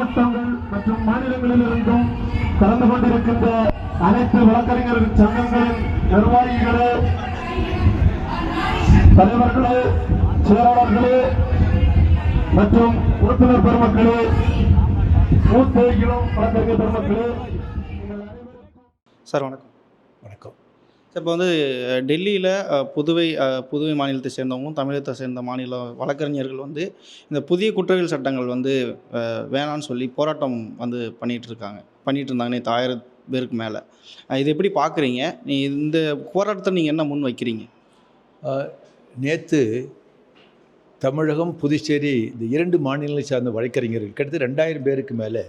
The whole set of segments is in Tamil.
மாவட்டங்கள் மற்றும் மாநிலங்களிலிருந்தும் கலந்து கொண்டிருக்கின்ற அனைத்து வழக்கறிஞர் சங்கங்களின் நிர்வாகிகளே தலைவர்களே செயலாளர்களே மற்றும் உறுப்பினர் பெருமக்களே மூத்த இளம் வழக்கறிஞர் பெருமக்களே சார் வணக்கம். வணக்கம். இப்போ வந்து டெல்லியில் புதுவை புதுவை மாநிலத்தை சேர்ந்தவங்களும் தமிழகத்தை சேர்ந்த மாநில வழக்கறிஞர்கள் வந்து இந்த புதிய குற்றவியல் சட்டங்கள் வந்து வேணான்னு சொல்லி போராட்டம் வந்து பண்ணிகிட்டு இருக்காங்க பண்ணிகிட்டு இருந்தாங்க நேற்று ஆயிரம் பேருக்கு மேலே. இது எப்படி பார்க்குறீங்க நீ இந்த போராட்டத்தை நீங்கள் என்ன முன் வைக்கிறீங்க? நேற்று தமிழகம் புதுச்சேரி இந்த இரண்டு மாநிலங்களை சார்ந்த வழக்கறிஞர்கள் கிட்டத்தட்ட ரெண்டாயிரம் பேருக்கு மேலே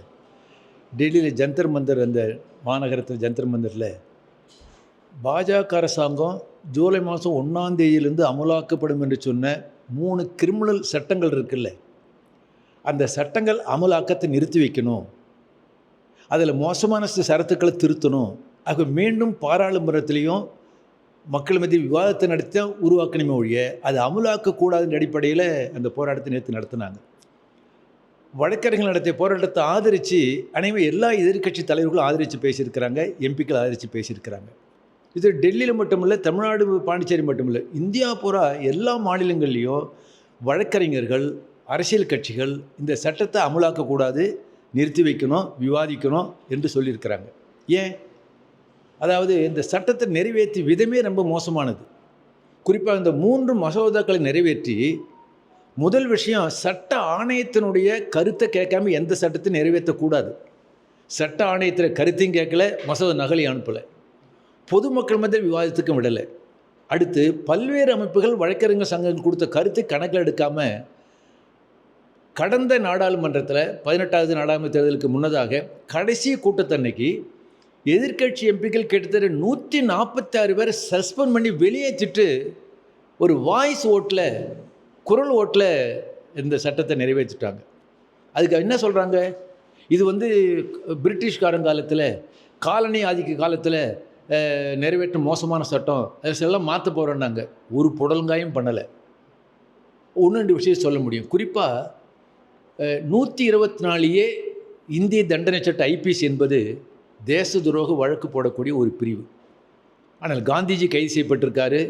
டெல்லியில் ஜந்தர் மந்தர் அந்த மாநகரத்தில் ஜந்தர் மந்தரில் பாஜக அரசாங்கம் ஜூலை மாதம் ஒன்றாம் தேதியிலிருந்து அமலாக்கப்படும் என்று சொன்ன மூணு கிரிமினல் சட்டங்கள் இருக்குல்ல. அந்த சட்டங்கள் அமலாக்கத்தை நிறுத்தி வைக்கணும். அதில் மோசமான சரத்துக்களை திருத்தணும். ஆக மீண்டும் பாராளுமன்றத்திலையும் மக்கள் மத்திய விவாதத்தை நடத்த உருவாக்கணுமே ஒழிய அது அமலாக்கக்கூடாதுன்ற அடிப்படையில் அந்த போராட்டத்தை நேற்று நடத்தினாங்க. வழக்கறிஞர்கள் நடத்திய போராட்டத்தை ஆதரித்து அனைவரும் எல்லா எதிர்க்கட்சி தலைவர்களும் ஆதரித்து பேசியிருக்கிறாங்க எம்பிக்கள் ஆதரித்து பேசியிருக்கிறாங்க. இது டெல்லியில் மட்டுமில்லை தமிழ்நாடு பாண்டிச்சேரி மட்டுமில்லை. இந்தியா பூரா எல்லா மாநிலங்கள்லேயும் வழக்கறிஞர்கள் அரசியல் கட்சிகள் இந்த சட்டத்தை அமலாக்கக்கூடாது நிறுத்தி வைக்கணும் விவாதிக்கணும் என்று சொல்லியிருக்கிறாங்க. ஏன்? அதாவது இந்த சட்டத்தை நிறைவேற்றி விதமே ரொம்ப மோசமானது. குறிப்பாக இந்த மூன்று மசோதாக்களை நிறைவேற்றி முதல் விஷயம் சட்ட ஆணையத்தினுடைய கருத்தை கேட்காம எந்த சட்டத்தையும் நிறைவேற்றக்கூடாது. சட்ட ஆணையத்தில் கருத்தையும் கேட்கல மசோதா நகலையும் அனுப்பலை. பொதுமக்கள் மத்திய விவாதத்துக்கும் விடலை. அடுத்து பல்வேறு அமைப்புகள் வழக்கறிஞர் சங்கம் கொடுத்த கருத்தை கணக்கில் எடுக்காமல் கடந்த நாடாளுமன்றத்தில் பதினெட்டாவது நாடாளுமன்ற தேர்தலுக்கு முன்னதாக கடைசி கூட்டத்தன்னைக்கு எதிர்க்கட்சி எம்பிக்கள் கிட்டத்தட்ட நூற்றி நாற்பத்தாறு பேரை சஸ்பெண்ட் பண்ணி வெளியேற்றிட்டு ஒரு வாய்ஸ் ஓட்டில் குரல் ஓட்டில் இந்த சட்டத்தை நிறைவேற்றிட்டாங்க. அதுக்கு என்ன சொல்கிறாங்க இது வந்து பிரிட்டிஷ்காரன் காலத்தில் காலனி ஆதிக்க காலத்தில் நிறைவேற்றும் மோசமான சட்டம். அதெல்லாம் மாற்ற போகிறோன்னாங்க ஒரு புடலங்காயும் பண்ணலை. ஒன்று ரெண்டு விஷயம் சொல்ல முடியும். குறிப்பாக நூற்றி இருபத்தி நாலுலேயே இந்திய தண்டனை சட்ட ஐபிசி என்பது தேச துரோக வழக்கு போடக்கூடிய ஒரு பிரிவு. ஆனால் காந்திஜி கைது செய்யப்பட்டிருக்காரு.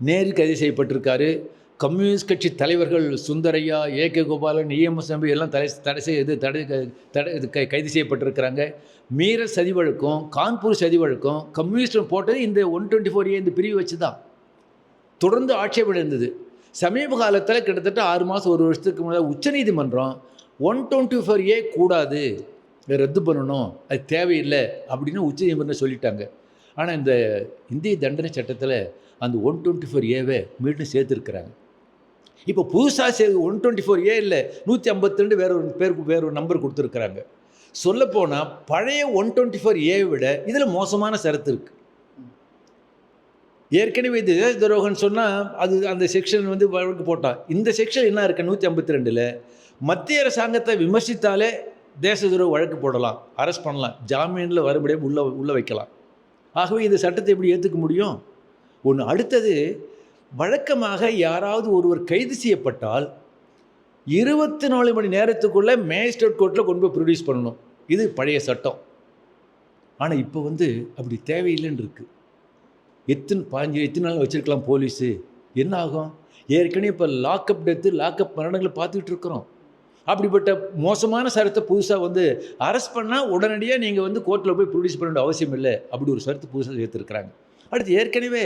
நேரு கைது செய்யப்பட்டிருக்காரு. கம்யூனிஸ்ட் கட்சி தலைவர்கள் Sundarayya A. K. Gopalan EMS Nambi எல்லாம் தடை தடை செய்ய இது தடை தடை இது கை- கைது செய்யப்பட்டிருக்கிறாங்க. மீர சதி வழக்கும் கான்பூர் சதி வழக்கும் கம்யூனிஸ்ட் போட்டது இந்த ஒன் டுவெண்ட்டி ஃபோர் ஏ இந்த பிரிவு வச்சு தான் தொடர்ந்து ஆட்சேபம் இருந்தது சமீப காலத்தில் கிட்டத்தட்ட ஆறு மாதம் ஒரு வருஷத்துக்கு முன்னாடி உச்சநீதிமன்றம் ஒன் டுவெண்ட்டி ஃபோர் ஏ கூடாது ரத்து பண்ணணும் அது தேவையில்லை அப்படின்னு உச்சநீதிமன்றம் சொல்லிட்டாங்க. ஆனால் இந்த இந்திய தண்டனை சட்டத்தில் அந்த ஒன் டுவெண்ட்டி ஃபோர் ஏவை மீண்டும் சேர்த்துருக்குறாங்க. இப்போ புதுசாக சே ஒன் டுவெண்ட்டி ஃபோர் ஏ இல்லை நூற்றி ஐம்பத்தி ரெண்டு வேற ஒரு பேருக்கு வேற ஒரு நம்பர் கொடுத்துருக்குறாங்க. சொல்லப்போனால் பழைய ஒன் டுவெண்ட்டி ஃபோர் ஏ விட இதில் மோசமான சரத்து இருக்குது ஏற்கனவே இது தேச துரோகம்னு சொன்னால் அது அந்த செக்ஷன் வந்து வழக்கு போட்டான் இந்த செக்ஷன் என்ன இருக்கு நூற்றி ஐம்பத்தி ரெண்டில்? மத்திய அரசாங்கத்தை விமர்சித்தாலே தேச துரோக வழக்கு போடலாம் அரெஸ்ட் பண்ணலாம் ஜாமீனில் வரும்படியாக உள்ள உள்ளே வைக்கலாம். ஆகவே இந்த சட்டத்தை எப்படி ஏற்றுக்க முடியும்? ஒன்று அடுத்தது வழக்கமாக யாராவது ஒருவர் கைது செய்யப்பட்டால் இருபத்தி நாலு மணி நேரத்துக்குள்ளே மேஜிஸ்ட்ரேட் கோர்ட்டில் கொண்டு போய் ப்ரொடியூஸ் பண்ணணும். இது பழைய சட்டம். ஆனால் இப்போ வந்து அப்படி தேவையில்லைன்னு இருக்குது எத்தனை பாஞ்சு எத்தனை நாள் வச்சுருக்கலாம் போலீஸு? என்ன ஆகும்? ஏற்கனவே இப்போ லாக்அப் டெத்து லாக்அப் மரணங்களை பார்த்துக்கிட்டு இருக்கிறோம். அப்படிப்பட்ட மோசமான சரத்தை புதுசாக வந்து அரெஸ்ட் பண்ணால் உடனடியாக நீங்கள் வந்து கோர்ட்டில் போய் ப்ரொடியூஸ் பண்ண வேண்டிய அவசியம் இல்லை. அப்படி ஒரு சரத்து புதுசாக சேர்த்துருக்குறாங்க. அடுத்து ஏற்கனவே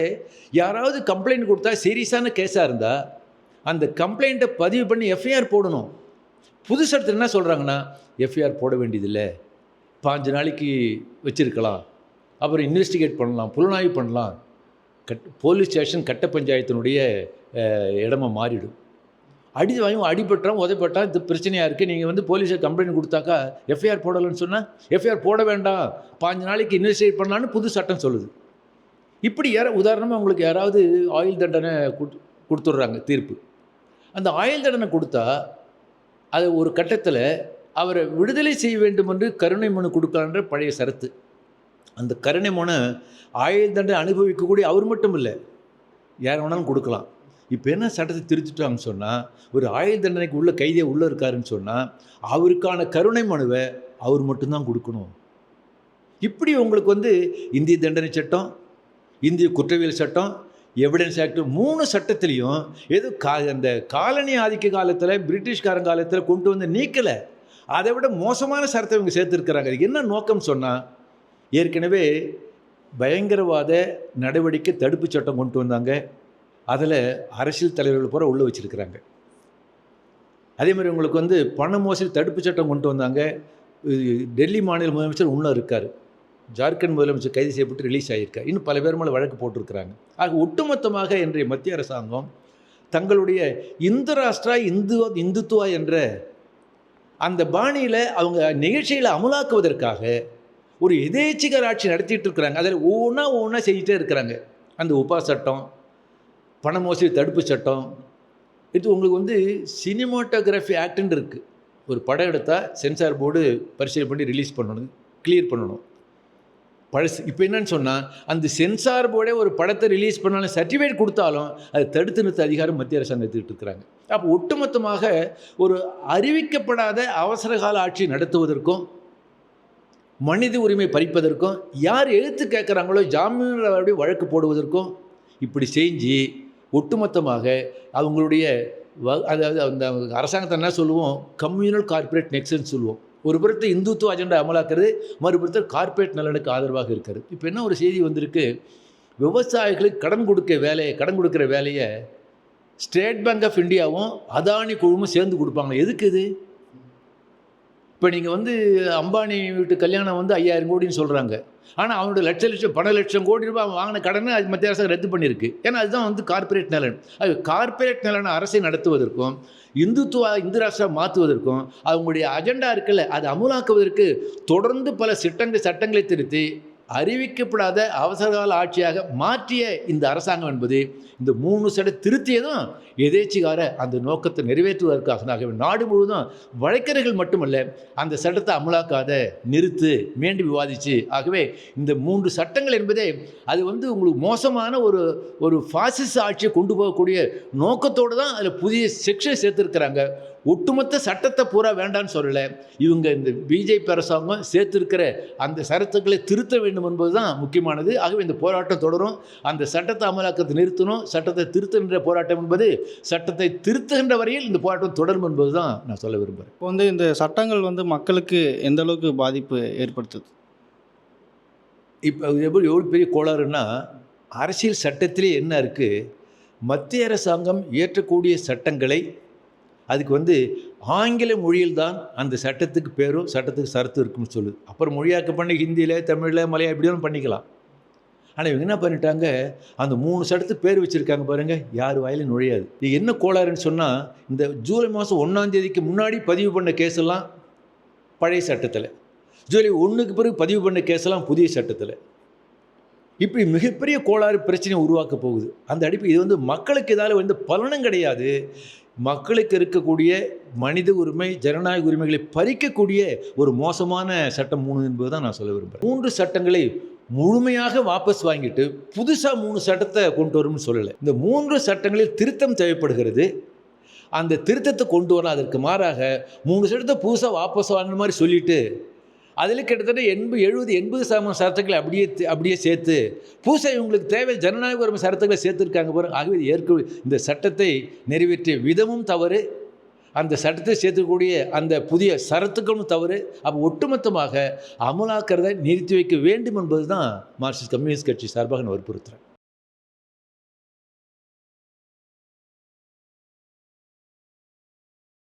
யாராவது கம்ப்ளைண்ட் கொடுத்தா சீரியஸான கேஸாக இருந்தால் அந்த கம்ப்ளைண்ட்டை பதிவு பண்ணி எஃப்ஐஆர் போடணும். புது சட்டத்தில் என்ன சொல்கிறாங்கன்னா எஃப்ஐஆர் போட வேண்டியதில்லை. பாஞ்சு நாளைக்கு வச்சுருக்கலாம். அப்புறம் இன்வெஸ்டிகேட் பண்ணலாம் புலனாய்வு பண்ணலாம். கட் போலீஸ் ஸ்டேஷன் கட்ட பஞ்சாயத்தினுடைய இடமா மாறிடும். அடி வாயும் அடிபட்டான் உதைப்பட்டான் இது பிரச்சனையாக இருக்குது நீங்கள் வந்து போலீஸை கம்ப்ளைண்ட் கொடுத்தாக்கா எஃப்ஐஆர் போடலைன்னு சொன்னால் எஃப்ஐஆர் போட வேண்டாம். பாஞ்சு நாளைக்கு இன்வெஸ்டிகேட் பண்ணலான்னு புது சட்டம் சொல்லுது. இப்படி யார உதாரணமாக உங்களுக்கு யாராவது ஆயுள் தண்டனை கொடு கொடுத்துட்றாங்க தீர்ப்பு. அந்த ஆயுள் தண்டனை கொடுத்தா அது ஒரு கட்டத்தில் அவரை விடுதலை செய்ய வேண்டும் என்று கருணை மனு கொடுக்கலான்ற பழைய சரத்து. அந்த கருணை மனு ஆயுள் தண்டனை அனுபவிக்கக்கூடிய அவர் மட்டும் இல்லை யார் வேணாலும் கொடுக்கலாம். இப்போ என்ன சட்டத்தை திருத்திட்டாங்கன்னு சொன்னால் ஒரு ஆயுள் தண்டனைக்கு உள்ள கைதியை உள்ளே இருக்காருன்னு சொன்னால் அவருக்கான கருணை மனுவை அவர் மட்டும்தான் கொடுக்கணும். இப்படி உங்களுக்கு வந்து இந்திய தண்டனை சட்டம் இந்திய குற்றவியல் சட்டம் எவிடன்ஸ் ஆக்ட் மூணு சட்டத்திலையும் எது கா அந்த காலனி ஆதிக்க காலத்தில் பிரிட்டிஷ்காரன் காலத்தில் கொண்டு வந்து நீக்கலை. அதை விட மோசமான சரத்தை இவங்க சேர்த்துருக்கிறாங்க. அது என்ன நோக்கம் சொன்னால் ஏற்கனவே பயங்கரவாத நடவடிக்கை தடுப்பு சட்டம் கொண்டு வந்தாங்க. அதில் அரசியல் தலைவர்கள் பூரா உள்ளே வச்சுருக்கிறாங்க. அதே மாதிரி உங்களுக்கு வந்து பண மோசடி தடுப்பு சட்டம் கொண்டு வந்தாங்க. டெல்லி மாநில முதலமைச்சர் இன்னும் இருக்கார். ஜார்க்கண்ட் முதலமைச்சர் கைது செய்யப்பட்டு ரிலீஸ் ஆகியிருக்கார் இன்னும் பல பேர் மேலே வழக்கு போட்டிருக்கிறாங்க. ஆக ஒட்டுமொத்தமாக இன்றைய மத்திய அரசாங்கம் தங்களுடைய இந்து ராஷ்டிரா இந்து இந்துத்துவா என்ற அந்த பாணியில் அவங்க நிகழ்ச்சிகளை அமலாக்குவதற்காக ஒரு எதேச்சிகர் ஆட்சி நடத்திட்டு இருக்கிறாங்க. அதில் ஒவ்வொன்றா ஒவ்வொன்றா செஞ்சுட்டே இருக்கிறாங்க. அந்த உபா சட்டம் பண மோசடி தடுப்பு சட்டம். இது உங்களுக்கு வந்து சினிமாட்டோகிராஃபி ஆக்டுன்னு இருக்குது ஒரு படம் எடுத்தால் சென்சார் போர்டு பரிசீலனை பண்ணி ரிலீஸ் பண்ணணும் கிளியர் பண்ணணும். பழசு. இப்போ என்னன்னு சொன்னால் அந்த சென்சார் போர்டே ஒரு படத்தை ரிலீஸ் பண்ணாலும் சர்டிஃபிகேட் கொடுத்தாலும் அதை தடுத்து நிறுத்த அதிகாரம் மத்திய அரசாங்கம் எடுத்துக்கிட்டு இருக்கிறாங்க. அப்போ ஒட்டுமொத்தமாக ஒரு அறிவிக்கப்படாத அவசரகால ஆட்சி நடத்துவதற்கும் மனித உரிமை பறிப்பதற்கும் யார் எழுத்து கேட்குறாங்களோ ஜாமீன் வழக்கு போடுவதற்கும் இப்படி செஞ்சு ஒட்டுமொத்தமாக அவங்களுடைய வ- அதாவது அந்த அரசாங்கத்தை என்ன சொல்லுவோம்? கம்யூனல் கார்ப்பரேட் நெக்ஸன்னு சொல்லுவோம். ஒரு புறத்தை இந்துத்துவ அஜெண்டா அமலாக்குறது மறுபுறத்தில் கார்ப்பரேட் நலனுக்கு ஆதரவாக இருக்கிறது. இப்போ என்ன ஒரு செய்தி வந்திருக்கு? விவசாயிகளுக்கு கடன் கொடுக்க வேலையை கடன் கொடுக்குற வேலையை ஸ்டேட் பேங்க் ஆஃப் இந்தியாவும் அதானி குழுவும் சேர்ந்து கொடுப்பாங்க. எதுக்கு இது? இப்போ நீங்கள் வந்து அம்பானி வீட்டு கல்யாணம் வந்து ஐயாயிரம் கோடின்னு சொல்கிறாங்க ஆனால் அவனோட லட்ச லட்சம் பல லட்சம் கோடி ரூபாய் அவன் வாங்கின கடனை அது மத்திய அரசு ரத்து பண்ணியிருக்கு. ஏன்னா அதுதான் வந்து கார்ப்பரேட் நலன். அது கார்ப்பரேட் நலன் அரசை நடத்துவதற்கும் இந்துத்துவ இந்து ராஷ்டிரா மாற்றுவதற்கும் அவங்களுடைய அஜெண்டா இருக்குல்ல அதை அமுலாக்குவதற்கு தொடர்ந்து பல சிட்டங்கள் சட்டங்களை திருத்தி அறிவிக்கப்படாத அவசரகால ஆட்சியாக மாற்றிய இந்த அரசாங்கம் என்பது இந்த மூணு சட்ட திருத்தியதும் எதேச்சிகார அந்த நோக்கத்தை நிறைவேற்றுவதற்காக ஆகவே நாடு முழுவதும் வழக்கறிஞர்கள் மட்டுமல்ல அந்த சட்டத்தை அமலாக்காத நிறுத்து மீண்டும் விவாதிச்சு ஆகவே இந்த மூன்று சட்டங்கள் என்பதே அது வந்து உங்களுக்கு மோசமான ஒரு ஒரு பாசிச ஆட்சியை கொண்டு போகக்கூடிய நோக்கத்தோடு தான் அதில் புதிய செக்ஷன் சேர்த்துருக்கிறாங்க. ஒட்டுமொத்த சட்டத்தை பூரா வேண்டான்னு சொல்லலை. இவங்க இந்த பிஜேபி அரசாங்கம் சேர்த்திருக்கிற அந்த சரத்துக்களை திருத்த வேண்டும் என்பது தான் முக்கியமானது. ஆகவே இந்த போராட்டம் தொடரும். அந்த சட்டத்தை அமலாக்கத்தை நிறுத்தணும். சட்டத்தை திருத்துகின்ற போராட்டம் என்பது சட்டத்தை திருத்துகின்ற வரையில் இந்த போராட்டம் தொடரும் என்பது தான் நான் சொல்ல விரும்புகிறேன் இப்போ வந்து இந்த சட்டங்கள் வந்து மக்களுக்கு எந்த அளவுக்கு பாதிப்பு ஏற்படுத்துது? இப்போ எப்படி எவ்வளோ பெரிய கோளாறுன்னா அரசியல் சட்டத்திலே என்ன இருக்குது மத்திய அரசாங்கம் இயற்றக்கூடிய சட்டங்களை அதுக்கு வந்து ஆங்கில மொழியில் தான் அந்த சட்டத்துக்கு பேரும் சட்டத்துக்கு சரத்து இருக்கும்னு சொல்லுது அப்புறம் மொழியாக்கம் பண்ணி ஹிந்தியில் தமிழில் மலையா எப்படியும் பண்ணிக்கலாம். ஆனால் இவங்க என்ன பண்ணிட்டாங்க? அந்த மூணு சட்டத்துக்கு பேர் வச்சுருக்காங்க பாருங்கள் யார் வாயிலும் நுழையாது. இது என்ன கோளாறுன்னு சொன்னால் இந்த ஜூலை மாதம் ஒன்றாம் தேதிக்கு முன்னாடி பதிவு பண்ண கேஸெல்லாம் பழைய சட்டத்தில். ஜூலை ஒன்றுக்கு பிறகு பதிவு பண்ண கேஸெல்லாம் புதிய சட்டத்தில். இப்படி மிகப்பெரிய கோளாறு பிரச்சனை உருவாக்க போகுது. அந்த அடிப்பு இது வந்து மக்களுக்கு இதால் வந்து பலனும் கிடையாது. மக்களுக்கு இருக்கக்கூடிய மனித உரிமை ஜனநாயக உரிமைகளை பறிக்கக்கூடிய ஒரு மோசமான சட்டம் மூணு என்பது தான் நான் சொல்ல விரும்புகிறேன் மூன்று சட்டங்களை முழுமையாக வாபஸ் வாங்கிட்டு புதுசாக மூணு சட்டத்தை கொண்டு வரும்னு சொல்லலை. இந்த மூன்று சட்டங்களில் திருத்தம் தேவைப்படுகிறது. அந்த திருத்தத்தை கொண்டு வரலாம் அதற்கு மாறாக மூணு சட்டத்தை புதுசாக வாபஸ் வாங்கின மாதிரி சொல்லிட்டு அதில் கிட்டத்தட்ட எண்பது எழுபது எண்பது சதவீதம் சரத்துக்களை அப்படியே அப்படியே சேர்த்து பூசை உங்களுக்கு தேவை ஜனநாயக உரிமை சரத்துக்களை சேர்த்துருக்காங்க பாருங்க. ஆகவே இது ஏற்க இந்த சட்டத்தை நிறைவேற்றிய விதமும் தவறு. அந்த சட்டத்தை சேர்த்துக்கூடிய அந்த புதிய சரத்துக்களும் தவறு. அப்போ ஒட்டுமொத்தமாக அமலாக்கிறதை நிறுத்தி வைக்க வேண்டும் என்பது தான் மார்க்சிஸ்ட் கம்யூனிஸ்ட் கட்சி சார்பாக நான் வற்புறுத்துகிறேன்